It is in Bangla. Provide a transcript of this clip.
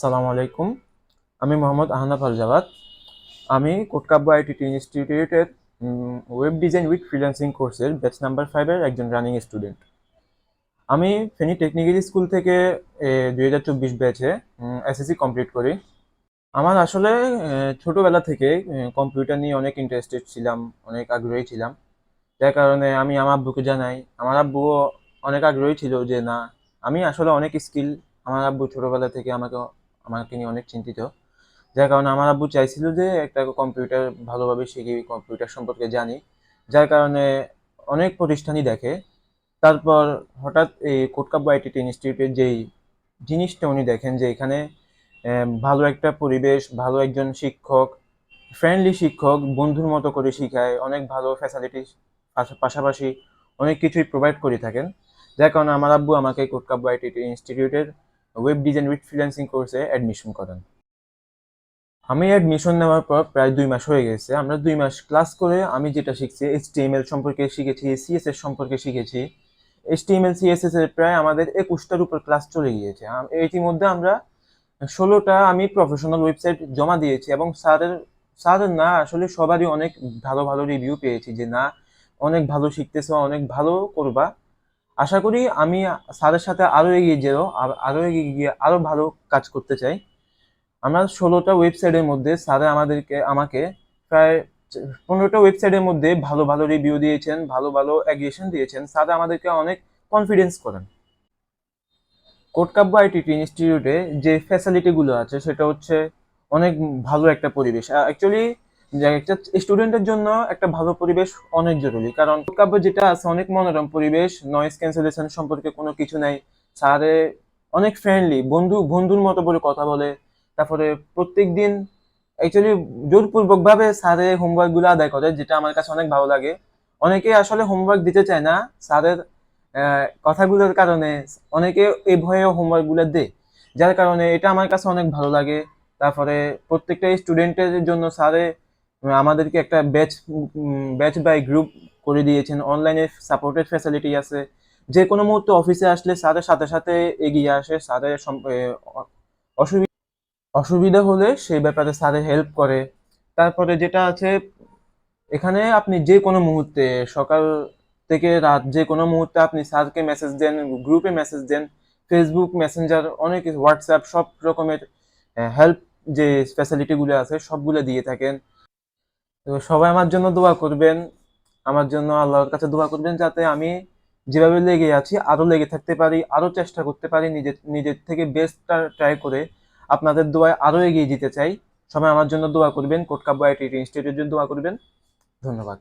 সালাম আলাইকুম। আমি মোহাম্মদ আহনাফ আল জাওয়াদ আমি কোটকাব্য আইটিটি ইনস্টিটিউটের ওয়েব ডিজাইন উইথ ফ্রিল্যান্সিং কোর্সের ব্যাচ নাম্বার ফাইভের একজন রানিং স্টুডেন্ট আমি ফেনী টেকনিক্যাল স্কুল থেকে দুই হাজার চব্বিশ ব্যাচে এসএসসি কমপ্লিট করি। আমার আসলে ছোটবেলা থেকে কম্পিউটার নিয়ে অনেক ইন্টারেস্টেড ছিলাম, অনেক আগ্রহী ছিলাম। যার কারণে আমি আমার আব্বুকে জানাই। আমার আব্বুও অনেক আগ্রহী ছিল যে, না, আমি আসলে অনেক স্কিল আমার আব্বু ছোটবেলা থেকে আমাকে আমাকে নিয়ে অনেক চিন্তিত। যার কারণে আমার আব্বু চাইছিল যে একটা কম্পিউটার ভালোভাবে শিখি কম্পিউটার সম্পর্কে জানি। যার কারণে অনেক প্রতিষ্ঠানই দেখে। তারপর হঠাৎ এই কোটকাব্য আইটিটি ইনস্টিটিউটের যেই জিনিসটা উনি দেখেন যে এখানে ভালো একটা পরিবেশ, ভালো একজন শিক্ষক ফ্রেন্ডলি শিক্ষক, বন্ধুর মতো করে শিখায়, অনেক ভালো ফ্যাসিলিটিস পাশাপাশি অনেক কিছুই প্রোভাইড করে থাকেন। যার কারণে আমার আব্বু আমাকে কোটকাব্য আইটিটি ইনস্টিটিউটের ওয়েব ডিজাইন উইথ ফ্রিল্যান্সিং কোর্সে অ্যাডমিশন করেন। আমি অ্যাডমিশন নেওয়ার পর প্রায় দুই মাস হয়ে গেছে। আমরা দুই মাস ক্লাস করে আমি যেটা শিখছি এইচটিএমএল সম্পর্কে শিখেছি সিএসএস সম্পর্কে শিখেছি। এইচটিএমএল সিএসএস এর প্রায় আমাদের একুশটার উপর ক্লাস চলে গিয়েছে। ইতিমধ্যে আমরা ষোলোটা আমি প্রফেশনাল ওয়েবসাইট জমা দিয়েছি এবং স্যারের স্যারের না, আসলে সবারই অনেক ভালো ভালো রিভিউ পেয়েছি যে না, অনেক ভালো শিখতেছো অনেক ভালো করবা। আশা করি আমি স্যারের সাথে আরও এগিয়ে যেও, আর- আরও এগিয়ে গিয়ে আরও ভালো কাজ করতে চাই। আমরা ষোলোটা ওয়েবসাইটের মধ্যে স্যারে আমাদেরকে, আমাকে প্রায় পনেরোটা ওয়েবসাইটের মধ্যে ভালো ভালো রিভিউ দিয়েছেন, ভালো ভালো অ্যাগ্রিয়েশন দিয়েছেন। স্যার আমাদেরকে অনেক কনফিডেন্স করেন। কোটকাব্য আইটিটি ইনস্টিটিউটে যে ফ্যাসিলিটিগুলো আছে, সেটা হচ্ছে অনেক ভালো একটা পরিবেশ। অ্যাকচুয়ালি একটা স্টুডেন্টের জন্য একটা ভালো পরিবেশ অনেক জরুরি। কারণ কোটকাব্য যেটা আছে অনেক মনোরম পরিবেশ নয়েজ ক্যান্সেলেশন সম্পর্কে কোনো কিছু নাই। স্যারে অনেক ফ্রেন্ডলি বন্ধু, বন্ধুর মতো বলে কথা বলে। তারপরে প্রত্যেক দিন অ্যাকচুয়ালি জোরপূর্বকভাবে স্যারে হোমওয়ার্কগুলো আদায় করে, যেটা আমার কাছে অনেক ভালো লাগে। অনেকে আসলে হোমওয়ার্ক দিতে চায় না, স্যারের কথাগুলোর কারণে অনেকে এই ভয়ে হোমওয়ার্কগুলো দেয়। যার কারণে এটা আমার কাছে অনেক ভালো লাগে। তারপরে প্রত্যেকটা স্টুডেন্টের জন্য স্যারে আমাদেরকে একটা ব্যাচ ব্যাচ বাই গ্রুপ করে দিয়েছেন। অনলাইনে সাপোর্টেড ফ্যাসিলিটি আছে। যে কোনো মুহূর্তে অফিসে আসলে স্যারের সাথে সাথে এগিয়ে আসে স্যারের অসুবিধা অসুবিধা হলে সেই ব্যাপারে স্যারের হেল্প করে। তারপরে যেটা আছে, এখানে আপনি যে কোনো মুহূর্তে, সকাল থেকে রাত যে কোনো মুহূর্তে আপনি স্যারকে মেসেজ দেন গ্রুপে মেসেজ দেন ফেসবুক মেসেঞ্জার অনেক হোয়াটসঅ্যাপ সব রকমের হেল্প যে ফ্যাসিলিটিগুলো আছে, সবগুলো দিয়ে থাকেন। তো সবাই আমার জন্য দোয়া করবেন, আমার জন্য আল্লাহর কাছে দোয়া করবেন যাতে আমি যেভাবে লেগে আছি আরও লেগে থাকতে পারি আরও চেষ্টা করতে পারি নিজের নিজের থেকে বেস্টটা ট্রাই করে আপনাদের দোয়ায় আরও এগিয়ে যেতে চাই। সবাই আমার জন্য দোয়া করবেন, কোটকাব্য আইটি ইনস্টিটিউটের জন্য দোয়া করবেন। ধন্যবাদ।